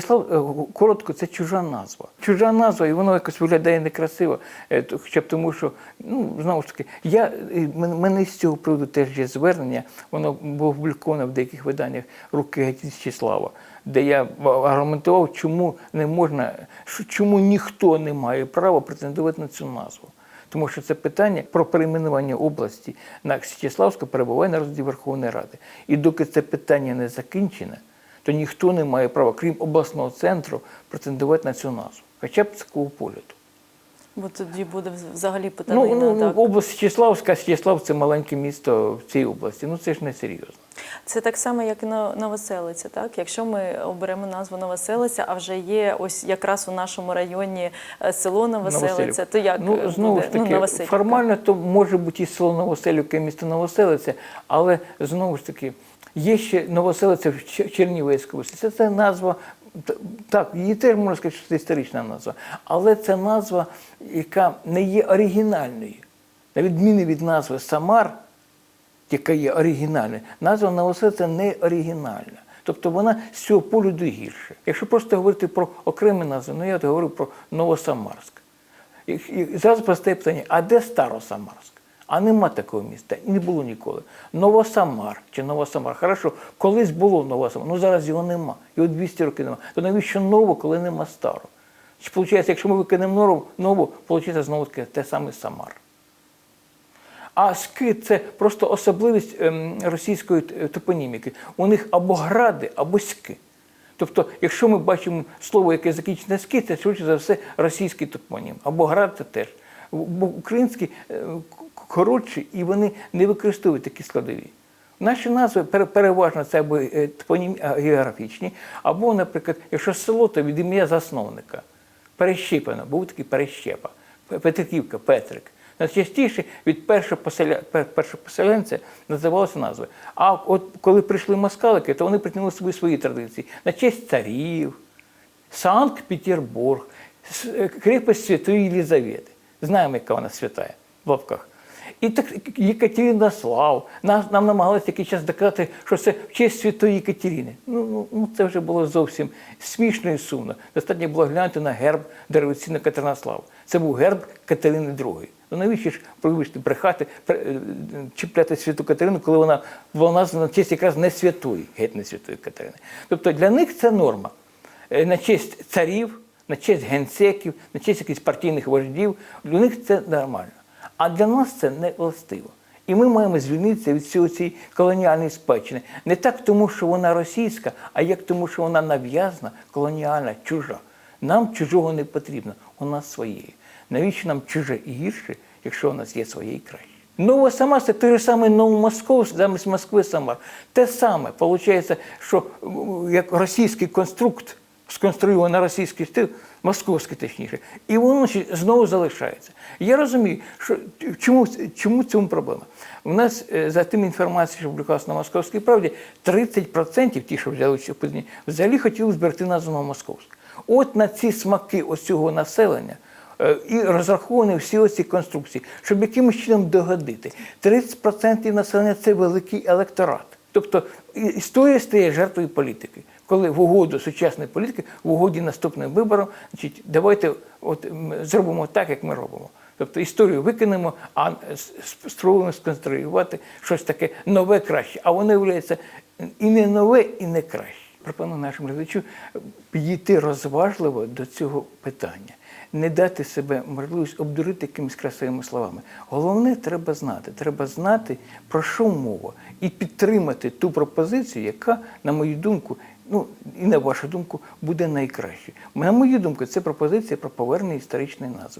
Січеслав, е, коротко, це чужа назва. Чужа назва, і воно якось виглядає некрасиво. е, Хоча б тому, що, ну, знову ж таки, я, мене- з цього приводу теж є звернення, воно було опубліковане в деяких виданнях руки геть де я аргументував, чому не можна, чому ніхто не має права претендувати на цю назву. Тому що це питання про перейменування області на Січеславську перебуває на розгляді Верховної Ради. І доки це питання не закінчене, то ніхто не має права, крім обласного центру, претендувати на цю назву. Хоча б такого погляду. Бо тоді буде взагалі питання. Ну, ну, ну, так. область Січеславська, Січеслав це маленьке місто в цій області. Ну це ж не серйозно. Це так само, як і Новоселиця. Так? Якщо ми оберемо назву Новоселиця, а вже є ось якраз у нашому районі е, село Новоселиця, то як ну, е, знову буде? ж таки, ну, Новоселівка. формально то може бути і село Новоселівка, і місто Новоселиця, але знову ж таки, є ще Новоселиця в Чер- Чернівецькій області. Це, це назва, так, її теж можна сказати, що це історична назва, але це назва, яка не є оригінальною. На відміну від назви Самар, яка є оригінальною, назва Новоселиця не оригінальна. Тобто вона з цього погляду гірше. Якщо просто говорити про окремі назви, ну я от говорю про Новосамарськ. І, і зразу постає питання: а де Старосамарськ? А нема такого міста, і не було ніколи. Новосамар чи Новосамар. Хорошо, колись було Новосамар, ну зараз його нема. Його 200 років нема. То навіщо ново, коли нема старого? Чи виходить, якщо ми викинемо нову, виходить знову таки те саме Самар. А ски це просто особливість ем, російської топоніміки. У них або гради, або ски. Тобто, якщо ми бачимо слово, яке закінчене на це швидше за все російський топонім. Або град це теж. Бо українські е, коротші, і вони не використовують такі складові. Наші назви пере- переважно це або е, географічні, або, наприклад, якщо село, то від ім'я засновника. Перещепено, був такий перещепа. Петриківка, Петрик. Найчастіше від першого поселенця називалися назви. А от коли прийшли москалики, то вони притягнули собі свої традиції на честь царів, Санкт-Петербург, е, крепость Святої Єлізавети. Знаємо, яка вона святая в лапках. І так Єкатеринослав. Нам, нам намагалися який час доказати, що це в честь святої Єкатерини. Ну, ну, ну це вже було зовсім смішно і сумно. Достатньо було глянути на герб дореволюційного Катеринослава. Це був герб Катерини II. Ну навіщо ж пробачте, брехати, е, чіпляти святу Катерину, коли вона була названа на честь якраз не святої, геть не святої Катерини. Тобто для них це норма. Е, На честь царів, на честь генсеків, на честь якихось партійних вождів. Для них це нормально. А для нас це не властиво. І ми маємо звільнитися від всього цієї колоніальної спадщини. Не так тому, що вона російська, а як тому, що вона нав'язана, колоніальна, чужа. Нам чужого не потрібно, у нас своє. Навіщо нам чуже і гірше, якщо у нас є своє і краще? Новосамар це той же самий Новомосковськ, замість Москви Самар. Те саме. Виходить, що як російський конструкт сконструйований російський стиль, московський точніше, і воно знову залишається. Я розумію, що чому, чому цьому проблема? У нас е, за тим інформацією, що публікувалася на московській правді, 30% ті, що взяли участь у події, взагалі хотіли зберегти назву Новомосковськ. От на ці смаки ось цього населення е, і розраховані всі оці конструкції, щоб якимось чином догодити. 30% населення це великий електорат. Тобто історія стає жертвою політики. Коли в угоду сучасної політики, в угоді наступним виборам, значить, давайте от, зробимо так, як ми робимо. Тобто історію викинемо, а спробуємо сконструювати щось таке нове краще. А воно виявляється і не нове, і не краще. Пропоную нашим глядачу підійти розважливо до цього питання, не дати себе можливість обдурити якимись красивими словами. Головне, треба знати. Треба знати, про що мова, і підтримати ту пропозицію, яка, на мою думку, ну і на вашу думку, буде найкраще. На мою думку, це пропозиція про повернення історичної назви.